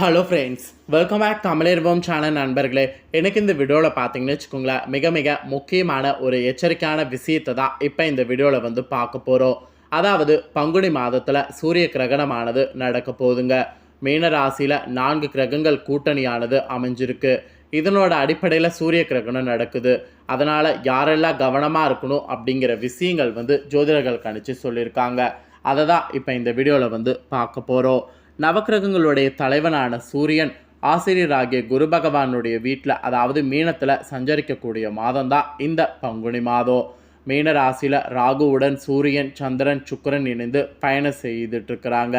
Hello friends welcome back தமிழர்வம் channel நண்பர்களே. எனக்கு இந்த வீடியோவில் பார்த்தீங்கன்னு வச்சுக்கோங்களேன் மிக மிக முக்கியமான ஒரு எச்சரிக்கையான விஷயத்தை தான் இப்போ இந்த வீடியோவில் வந்து பார்க்க போகிறோம் அதாவது பங்குனி மாதத்தில் சூரிய கிரகணமானது நடக்க போகுதுங்க. மீன ராசியில் நான்கு கிரகங்கள் கூட்டணியானது அமைஞ்சிருக்கு. இதனோட அடிப்படையில் சூரிய கிரகணம் நடக்குது. அதனால் யாரெல்லாம் கவனமாக இருக்கணும் அப்படிங்கிற விஷயங்கள் வந்து ஜோதிடர்கள் கணிச்சு சொல்லியிருக்காங்க. அதை தான் இப்போ இந்த வீடியோவில் வந்து பார்க்க போகிறோம் நவக்கிரகங்களுடைய தலைவனான சூரியன் ஆசிரியராகிய குரு பகவானுடைய வீட்டில் அதாவது மீனத்தில் சஞ்சரிக்கக்கூடிய மாதம்தான் இந்த பங்குனி மாதம். மீன ராசியில் ராகுவுடன் சூரியன் சந்திரன் சுக்கரன் இணைந்து பயணம் செய்துட்டு இருக்கிறாங்க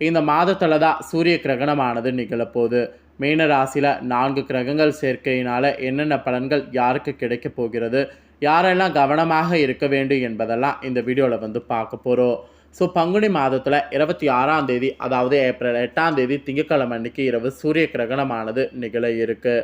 இந்த மாதத்தில் தான் சூரிய கிரகணமானது நிகழப்போகுது. மீன ராசியில் நான்கு கிரகங்கள் சேர்க்கையினால் என்னென்ன பலன்கள் யாருக்கு கிடைக்க போகிறது யாரெல்லாம் கவனமாக இருக்க வேண்டும் என்பதெல்லாம் இந்த வீடியோவில் வந்து பார்க்க போகிறோம் ஸோ பங்குனி மாதத்தில் இருபத்தி ஆறாம் தேதி அதாவது ஏப்ரல் எட்டாம் தேதி திங்கக்கிழமை அன்னைக்கு இரவு சூரிய கிரகணமானது நிகழ இருக்கு.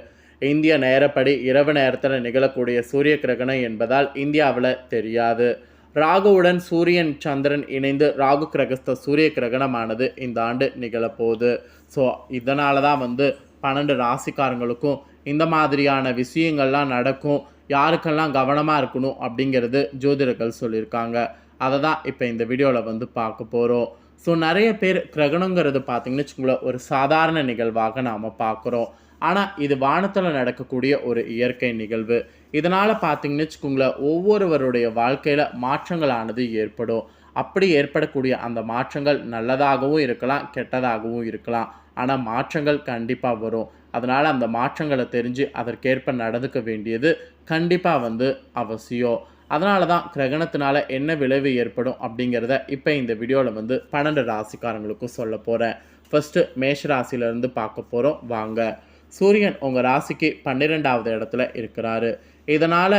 இந்திய நேரப்படி இரவு நேரத்தில் நிகழக்கூடிய சூரிய கிரகணம் என்பதால் இந்தியாவில் தெரியாது. ராகுவுடன் சூரியன் சந்திரன் இணைந்து ராகு கிரகஸ்த சூரிய கிரகணமானது இந்த ஆண்டு நிகழப்போகுது. ஸோ இதனால தான் வந்து பன்னெண்டு ராசிக்காரங்களுக்கும் இந்த மாதிரியான விஷயங்கள்லாம் நடக்கும். யாருக்கெல்லாம் கவனமாக இருக்கணும் அப்படிங்கிறது ஜோதிடர்கள் சொல்லியிருக்காங்க. அதை தான் இப்போ இந்த வீடியோவில் வந்து பார்க்க போகிறோம் ஸோ நிறைய பேர் கிரகணங்கிறது பார்த்திங்கன்னு வச்சுக்கோங்களேன் ஒரு சாதாரண நிகழ்வாக நாம் பார்க்குறோம். ஆனால் இது வானத்தில் நடக்கக்கூடிய ஒரு இயற்கை நிகழ்வு. இதனால் பார்த்தீங்கன்னு வச்சுக்கோங்களேன் ஒவ்வொருவருடைய வாழ்க்கையில் மாற்றங்களானது ஏற்படும். அப்படி ஏற்படக்கூடிய அந்த மாற்றங்கள் நல்லதாகவும் இருக்கலாம் கெட்டதாகவும் இருக்கலாம். ஆனால் மாற்றங்கள் கண்டிப்பாக வரும். அதனால் அந்த மாற்றங்களை தெரிஞ்சு அதற்கேற்ப நடந்துக்க வேண்டியது கண்டிப்பாக வந்து அவசியம். அதனால தான் கிரகணத்தினால என்ன விளைவு ஏற்படும் அப்படிங்கிறத இப்போ இந்த வீடியோவில் வந்து பன்னெண்டு ராசிக்காரங்களுக்கும் சொல்ல போகிறேன் ஃபஸ்ட்டு மேஷ ராசியிலேருந்து பார்க்க போகிறோம் வாங்க. சூரியன் உங்கள் ராசிக்கு பன்னிரெண்டாவது இடத்துல இருக்கிறாரு. இதனால்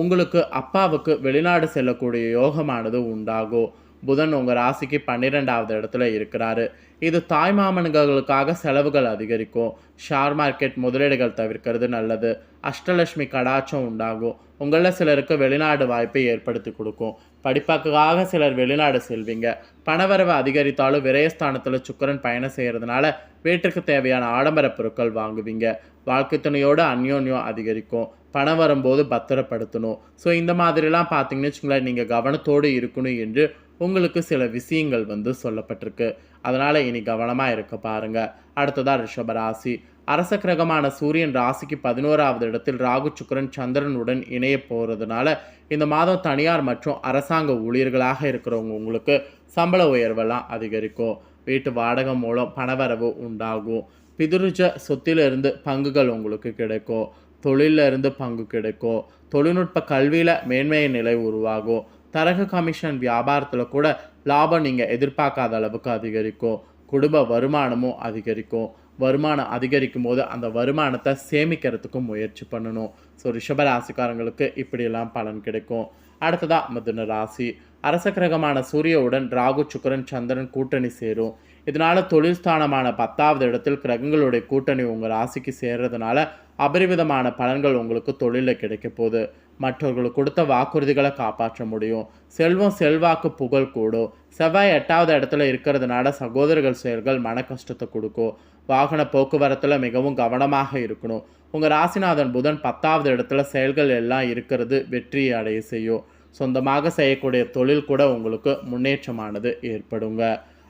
உங்களுக்கு அப்பாவுக்கு வெளிநாடு செல்லக்கூடிய யோகமானது உண்டாகும். புதன் உங்கள் ராசிக்கு பன்னிரெண்டாவது இடத்துல இருக்கிறாரு. இது தாய்மாமன்களுக்காக செலவுகள் அதிகரிக்கும். ஷேர் மார்க்கெட் முதலீடுகள் தவிர்க்கிறது நல்லது. அஷ்டலட்சுமி கடாச்சம் உண்டாகும். உங்களில் சிலருக்கு வெளிநாடு வாய்ப்பை ஏற்படுத்தி கொடுக்கும். படிப்பாக்குக்காக சிலர் வெளிநாடு செல்வீங்க. பணவரவு அதிகரித்தாலும் விரயஸ்தானத்தில் சுக்கரன் பயணம் செய்கிறதுனால வீட்டுக்கு தேவையான ஆடம்பர பொருட்கள் வாங்குவீங்க. வாழ்க்கை துணையோடு அந்யோன்யம் அதிகரிக்கும். பணம் வரும்போது பத்திரப்படுத்தணும். ஸோ இந்த மாதிரிலாம் பார்த்தீங்கன்னு வச்சுங்களேன் நீங்கள் கவனத்தோடு இருக்கணும் என்று உங்களுக்கு சில விஷயங்கள் வந்து சொல்லப்பட்டிருக்கு. அதனால் இனி கவனமாக இருக்க பாருங்கள் அடுத்ததாக ரிஷப ராசி. அரச கிரகமான சூரியன் ராசிக்கு பதினோராவது இடத்தில் ராகு சுக்கரன் சந்திரனுடன் இணைய போகிறதுனால இந்த மாதம் தனியார் மற்றும் அரசாங்க ஊழியர்களாக இருக்கிறவங்க உங்களுக்கு சம்பள உயர்வெல்லாம் அதிகரிக்கும். வீட்டு வாடகை மூலம் பணவரவு உண்டாகும். பிதுருஜ சொத்திலிருந்து பங்குகள் உங்களுக்கு கிடைக்கும். தொழிலில் இருந்து பங்கு கிடைக்கும். தொழில்நுட்ப கல்வியில் மேன்மையை நிலை உருவாகும். தரகு கமிஷன் வியாபாரத்தில் கூட லாபம் நீங்கள் எதிர்பார்க்காத அளவுக்கு அதிகரிக்கும். குடும்ப வருமானமும் அதிகரிக்கும். வருமானம் அதிகரிக்கும் போது அந்த வருமானத்தை சேமிக்கிறதுக்கும் முயற்சி பண்ணணும். ஸோ ரிஷபராசிக்காரங்களுக்கு இப்படியெல்லாம் பலன் கிடைக்கும். அடுத்ததாக மிதுன ராசி. அரச கிரகமான சூரியவுடன் ராகு சுக்கரன் சந்திரன் கூட்டணி சேரும். இதனால தொழில் ஸ்தானமான பத்தாவது இடத்தில் கிரகங்களுடைய கூட்டணி உங்கள் ராசிக்கு சேர்றதுனால அபரிவிதமான பலன்கள் உங்களுக்கு தொழிலில் கிடைக்க போகுது. மற்றவர்களுக்கு கொடுத்த வாக்குறுதிகளை காப்பாற்ற முடியும். செல்வம் செல்வாக்கு புகழ் கூடும். செவ்வாய் எட்டாவது இடத்துல இருக்கிறதுனால சகோதரர்கள் செயல்கள் மன கஷ்டத்தை கொடுக்கும். வாகன போக்குவரத்தில் மிகவும் கவனமாக இருக்கணும். உங்கள் ராசிநாதன் புதன் பத்தாவது இடத்துல செயல்கள் எல்லாம் இருக்கிறது வெற்றியை அடைய செய்யும். சொந்தமாக செய்யக்கூடிய தொழில் கூட உங்களுக்கு முன்னேற்றமானது ஏற்படுங்க.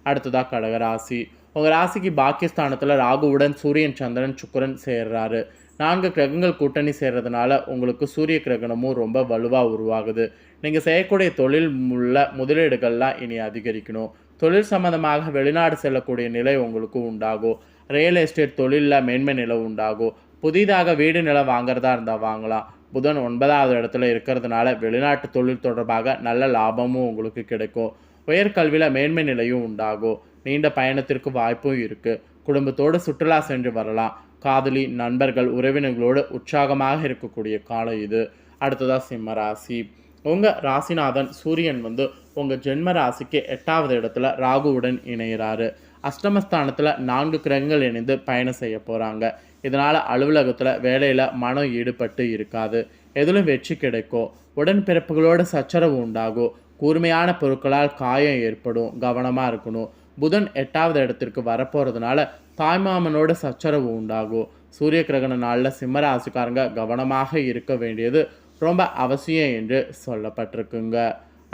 அடுத்ததாக கடகராசி. உங்கள் ராசிக்கு பாக்கியஸ்தானத்தில் ராகுவுடன் சூரியன் சந்திரன் சுக்கரன் சேர்றாரு. நான்கு கிரகங்கள் கூட்டணி சேர்றதுனால உங்களுக்கு சூரிய கிரகணமும் ரொம்ப வலுவாக உருவாகுது. நீங்கள் செய்யக்கூடிய தொழில் உள்ள முதலீடுகள்லாம் இனி அதிகரிக்கணும். தொழில் சம்மந்தமாக வெளிநாடு செல்லக்கூடிய நிலை உங்களுக்கு உண்டாகும். ரியல் எஸ்டேட் தொழிலில் மேன்மை நிலை உண்டாகும். புதிதாக வீடு நிலம் வாங்குறதா இருந்தால் வாங்கலாம். புதன் ஒன்பதாவது இடத்துல இருக்கிறதுனால வெளிநாட்டு தொழில் தொடர்பாக நல்ல லாபமும் உங்களுக்கு கிடைக்கும். உயர்கல்வியில் மேன்மை நிலையும் உண்டாகும். நீண்ட பயணத்திற்கு வாய்ப்பும் இருக்குது குடும்பத்தோடு சுற்றுலா சென்று வரலாம். காதலி நண்பர்கள் உறவினர்களோடு உற்சாகமாக இருக்கக்கூடிய காலம் இது. அடுத்ததாக சிம்ம ராசி. உங்கள் ராசிநாதன் சூரியன் வந்து உங்கள் ஜென்ம ராசிக்கு எட்டாவது இடத்துல ராகுவுடன் இணைகிறாரு அஷ்டமஸ்தானத்தில் நான்கு கிரகங்கள் இணைந்து பயணம் செய்ய போகிறாங்க இதனால் அலுவலகத்தில் வேலையில் மனம் ஈடுபட்டு இருக்காது. எதிலும் வெற்றி கிடைக்கும் உடன்பிறப்புகளோட சச்சரவு உண்டாகும் கூர்மையான பொருட்களால் காயம் ஏற்படும் கவனமாக இருக்கணும். புதன் எட்டாவது இடத்திற்கு வரப்போகிறதுனால தாய்மாமனோட சச்சரவு உண்டாகும் சூரிய கிரகண நாளில் சிம்மராசிக்காரங்க கவனமாக இருக்க வேண்டியது ரொம்ப அவசியம் என்று சொல்லப்பட்டிருக்குங்க.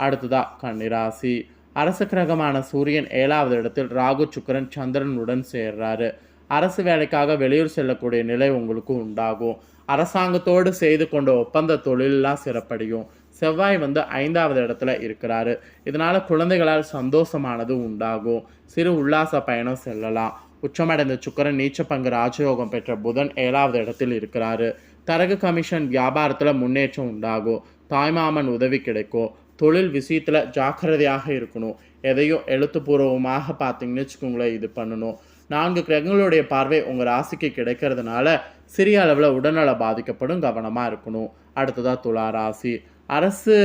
அடுத்ததா கன்னிராசி அரச கிரகமான சூரியன் ஏழாவது இடத்தில் ராகு சுக்கிரன் சந்திரனுடன் சேர்றாரு. அரசு வேலைக்காக வெளியூர் செல்லக்கூடிய நிலை உங்களுக்கு உண்டாகும். அரசாங்கத்தோடு செய்து கொண்ட ஒப்பந்த தொழிலெலாம் சிறப்படையும். செவ்வாய் வந்து ஐந்தாவது இடத்துல இருக்கிறாரு. இதனால் குழந்தைகளால் சந்தோஷமானது உண்டாகும். சிறு உல்லாச பயணம் செல்லலாம். உச்சமடைந்த சுக்கரன் நீச்ச பங்கு ராஜயோகம் பெற்ற புதன் ஏழாவது இடத்தில் இருக்கிறாரு. தரகு கமிஷன் வியாபாரத்தில் முன்னேற்றம் உண்டாகும். தாய்மாமன் உதவி கிடைக்கும். தொழில் விஷயத்தில் ஜாக்கிரதையாக இருக்கணும். எதையும் எழுத்துப்பூர்வமாக பார்த்தீங்கன்னு வச்சுக்கோங்களேன் இது பண்ணணும். நான்கு கிரகங்களுடைய பார்வை உங்கள் ராசிக்கு கிடைக்கிறதுனால சிறிய அளவில் உடல்நல பாதிக்கப்படும் கவனமாக இருக்கணும். அடுத்ததாக துலா ராசி. அரசு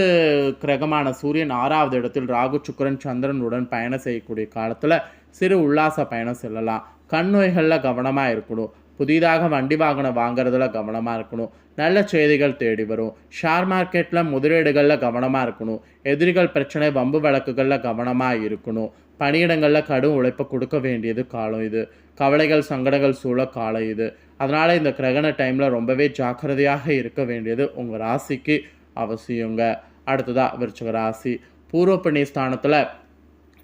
கிரகமான சூரியன் ஆறாவது இடத்தில் ராகு சுக்கரன் சந்திரனுடன் பயணம் செய்யக்கூடிய காலத்தில் சிறு உல்லாச பயணம் செல்லலாம். கண் நோய்களில் கவனமாக இருக்கணும். புதிதாக வண்டி வாகனம் வாங்குறதுல கவனமாக இருக்கணும். நல்ல செய்திகள் தேடி வரும். ஷேர் மார்க்கெட்டில் முதலீடுகளில் கவனமாக இருக்கணும். எதிரிகள் பிரச்சனை வம்பு வழக்குகளில் கவனமாக இருக்கணும். பணியிடங்களில் கடும் உழைப்பை கொடுக்க வேண்டியது காலம் இது. கவலைகள் சங்கடங்கள் சூழ காலம் இது. அதனால் இந்த கிரகண டைமில் ரொம்பவே ஜாக்கிரதையாக இருக்க வேண்டியது உங்கள் ராசிக்கு அவசியங்க. அடுத்ததாக விருச்சக ராசி. பூர்வ புண்ணிய ஸ்தானத்தில்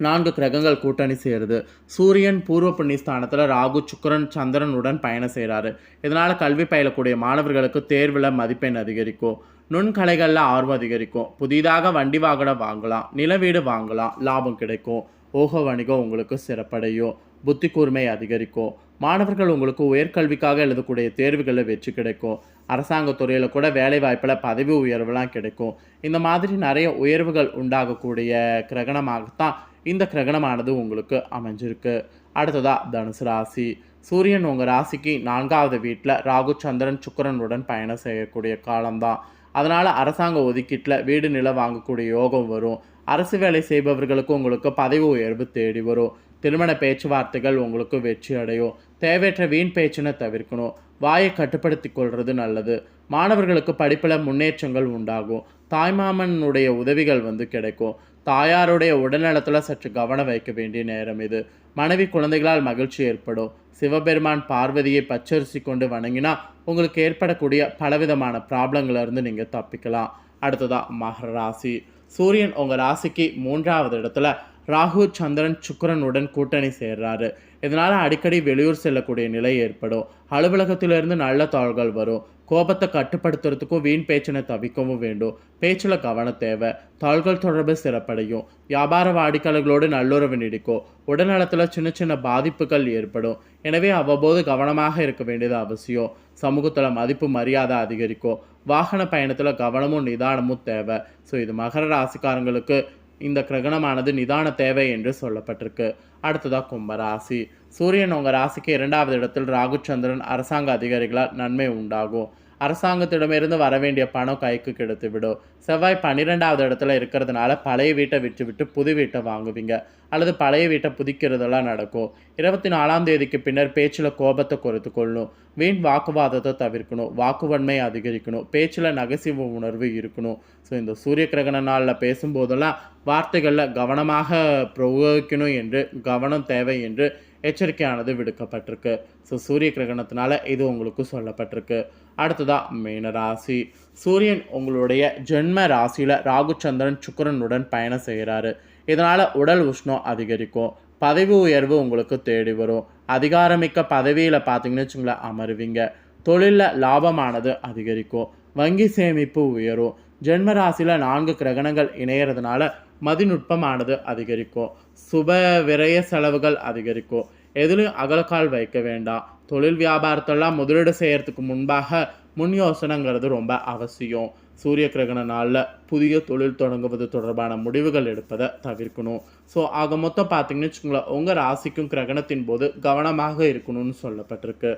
நான்கு கிரகங்கள் கூட்டணி சேருது. சூரியன் பூர்வ புண்ணிய ஸ்தானத்தில் ராகு சுக்கரன் சந்திரனுடன் பயணம் செய்கிறாரு இதனால் கல்வி பயிலக்கூடிய மாணவர்களுக்கு தேர்வில் மதிப்பெண் அதிகரிக்கும். நுண்கலைகளில் ஆர்வம் அதிகரிக்கும். புதிதாக வண்டி வாகனம் வாங்கலாம் நில வீடு வாங்கலாம் லாபம் கிடைக்கும். ஓக வணிகம் உங்களுக்கு சிறப்படையும். புத்தி கூர்மை அதிகரிக்கும். மாணவர்கள் உங்களுக்கு உயர்கல்விக்காக எழுதக்கூடிய தேர்வுகளில் வெற்றி கிடைக்கும். அரசாங்க துறையில் கூட வேலை வாய்ப்பில் பதவி உயர்வுலாம் கிடைக்கும். இந்த மாதிரி நிறைய உயர்வுகள் உண்டாகக்கூடிய கிரகணமாகத்தான் இந்த கிரகணமானது உங்களுக்கு அமைஞ்சிருக்கு. அடுத்ததாக தனுசு ராசி. சூரியன் உங்கள் ராசிக்கு நான்காவது வீட்டில் ராகு சந்திரன் சுக்கரனுடன் பயணம் செய்யக்கூடிய காலம்தான். அதனால் அரசாங்க ஒதுக்கீட்டில் வீடு நிலம் வாங்கக்கூடிய யோகம் வரும். அரசு வேலை செய்பவர்களுக்கு உங்களுக்கு பதவி உயர்வு தேடி வரும். திருமண பேச்சுவார்த்தைகள் உங்களுக்கு வெற்றி அடையும். தேவையற்ற வீண் பேச்சினை தவிர்க்கணும். வாயை கட்டுப்படுத்தி கொள்வது நல்லது. மாணவர்களுக்கு படிப்பில் முன்னேற்றங்கள் உண்டாகும். தாய்மாமனுடைய உதவிகள் வந்து கிடைக்கும். தாயாருடைய உடல்நலத்தில் சற்று கவனம் வைக்க வேண்டிய நேரம் இது. மனைவி குழந்தைகளால் மகிழ்ச்சி ஏற்படும். சிவபெருமான் பார்வதியை பச்சரிசி கொண்டு வணங்கினா உங்களுக்கு ஏற்படக்கூடிய பலவிதமான ப்ராப்ளங்கள்லேருந்து நீங்கள் தப்பிக்கலாம். அடுத்ததாக மகர ராசி. சூரியன் உங்கள் ராசிக்கு மூன்றாவது இடத்துல ராகு சந்திரன் சுக்கரனுடன் கூட்டணி சேர்றாரு. இதனால் அடிக்கடி வெளியூர் செல்லக்கூடிய நிலை ஏற்படும். அலுவலகத்திலிருந்து நல்ல தாள்கள் வரும். கோபத்தை கட்டுப்படுத்துறதுக்கும் வீண் பேச்சினை தவிக்கவும் வேண்டும். பேச்சில் கவனம் தேவை. தாள்கள் தொடர்பு சிறப்படையும். வியாபார வாடிக்கையாளர்களோடு நல்லுறவு நீடிக்கும். உடல்நலத்தில் சின்ன சின்ன பாதிப்புகள் ஏற்படும். எனவே அவ்வப்போது கவனமாக இருக்க வேண்டியது அவசியம். சமூகத்தில் மதிப்பு மரியாதை அதிகரிக்கும். வாகன பயணத்தில் கவனமும் நிதானமும் தேவை. ஸோ இது மகர ராசிக்காரங்களுக்கு இந்த கிரகணமானது நிதான தேவை என்று சொல்லப்பட்டிருக்கு. அடுத்ததாக கும்பராசி சூரியன் உங்கள் ராசிக்கு இரண்டாவது இடத்தில் ராகுச்சந்திரன் அரசாங்க அதிகாரிகளால் நன்மை உண்டாகும். அரசாங்கத்திடமிருந்து வர வேண்டிய பணம் கைக்கு கிடைத்துவிடும் செவ்வாய் பன்னிரெண்டாவது இடத்துல இருக்கிறதுனால பழைய வீட்டை விட்டு விட்டு புது வீட்டை வாங்குவீங்க. அல்லது பழைய வீட்டை புதிக்கிறதெல்லாம் நடக்கும். இருபத்தி நாலாம் தேதிக்கு பின்னர் பேச்சில் கோபத்தை குறைத்து கொள்ளணும் வீண் வாக்குவாதத்தை தவிர்க்கணும். வாக்குவன்மை அதிகரிக்கணும். பேச்சில் நகைசிவு உணர்வு இருக்கணும். ஸோ இந்த சூரிய கிரகண நாளில் பேசும்போதெல்லாம் வார்த்தைகளில் கவனமாக பிரயோகிக்கணும் என்று கவனம் தேவை என்று எச்சரிக்கையானது விடுக்கப்பட்டிருக்கு. ஸோ சூரிய கிரகணத்தினால இது உங்களுக்கு சொல்லப்பட்டிருக்கு. அடுத்ததாக மீனராசி. சூரியன் உங்களுடைய ஜென்ம ராசியில் ராகுச்சந்திரன் சுக்கரனுடன் பயணம் செய்கிறாரு. இதனால் உடல் உஷ்ணம் அதிகரிக்கும். பதவி உயர்வு உங்களுக்கு தேடி வரும். அதிகாரமிக்க பதவியில் பார்த்தீங்கன்னு வச்சுங்களேன் அமருவீங்க. தொழிலில் லாபமானது அதிகரிக்கும். வங்கி சேமிப்பு உயரும். ஜென்ம ராசியில் நான்கு கிரகணங்கள் இணையறதுனால மதிநுட்பமானது அதிகரிக்கும். சுப விரய செலவுகள் அதிகரிக்கும். எதிலும் அகலக்கால் வைக்க வேண்டாம். தொழில் வியாபாரத்தெல்லாம் முதலீடு செய்கிறதுக்கு முன்பாக முன் யோசனைங்கிறது ரொம்ப அவசியம். சூரிய கிரகண நாளில் புதிய தொழில் தொடங்குவது தொடர்பான முடிவுகள் எடுப்பதை தவிர்க்கணும். ஸோ ஆக மொத்தம் பார்த்தீங்கன்னு வச்சுக்கோங்களேன் உங்கள் ராசிக்கும் கிரகணத்தின் போது கவனமாக இருக்கணும்னு சொல்லப்பட்டிருக்கு.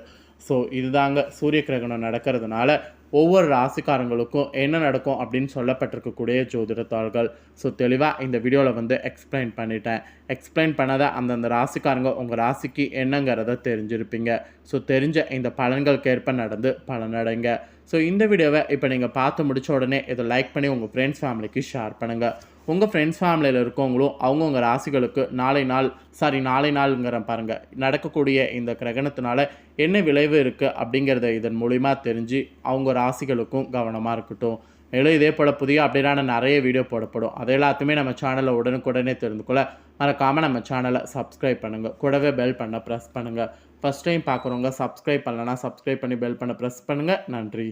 ஸோ இதுதாங்க சூரிய கிரகணம் நடக்கிறதுனால ஒவ்வொரு ராசிக்காரங்களுக்கும் என்ன நடக்கும் அப்படின்னு சொல்லப்பட்டிருக்கக்கூடிய ஜோதிடத்தாள்கள். ஸோ தெளிவாக இந்த வீடியோவில் வந்து எக்ஸ்பிளைன் பண்ணிட்டேன். எக்ஸ்பிளைன் பண்ணாத அந்தந்த ராசிக்காரங்க உங்கள் ராசிக்கு என்னங்கிறத தெரிஞ்சிருப்பீங்க. ஸோ தெரிஞ்ச இந்த பலன்களுக்கு ஏற்ப நடந்து பலனடைங்க. ஸோ இந்த வீடியோவை இப்போ நீங்கள் பார்த்து முடிச்ச உடனே இதை லைக் பண்ணி உங்கள் ஃப்ரெண்ட்ஸ் ஃபேமிலிக்கு ஷேர் பண்ணுங்கள் உங்கள் ஃப்ரெண்ட்ஸ் ஃபேமிலியில் இருக்கவங்களும் அவங்கவுங்க ராசிகளுக்கு நாளை நாள் சாரி நாளை நாளுங்கிற பாருங்கள் நடக்கக்கூடிய இந்த கிரகணத்தினால என்ன விளைவு இருக்குது அப்படிங்கிறத இதன் மூலிமா தெரிஞ்சு அவங்க ராசிகளுக்கும் கவனமாக இருக்கட்டும். மேலும் இதே போல் புதிய அப்படின்னா நிறைய வீடியோ போடப்படும். அது எல்லாத்தையுமே நம்ம சேனலில் உடனுக்குடனே தெரிந்து கொள்ள மறக்காமல் நம்ம சேனலை சப்ஸ்கிரைப் பண்ணுங்கள் கூடவே பெல் பண்ண ப்ரெஸ் பண்ணுங்கள் ஃபஸ்ட் டைம் பார்க்குறவங்க சப்ஸ்கிரைப் பண்ணலன்னா சப்ஸ்கிரைப் பண்ணி பெல் பண்ண ப்ரெஸ் பண்ணுங்கள் நன்றி.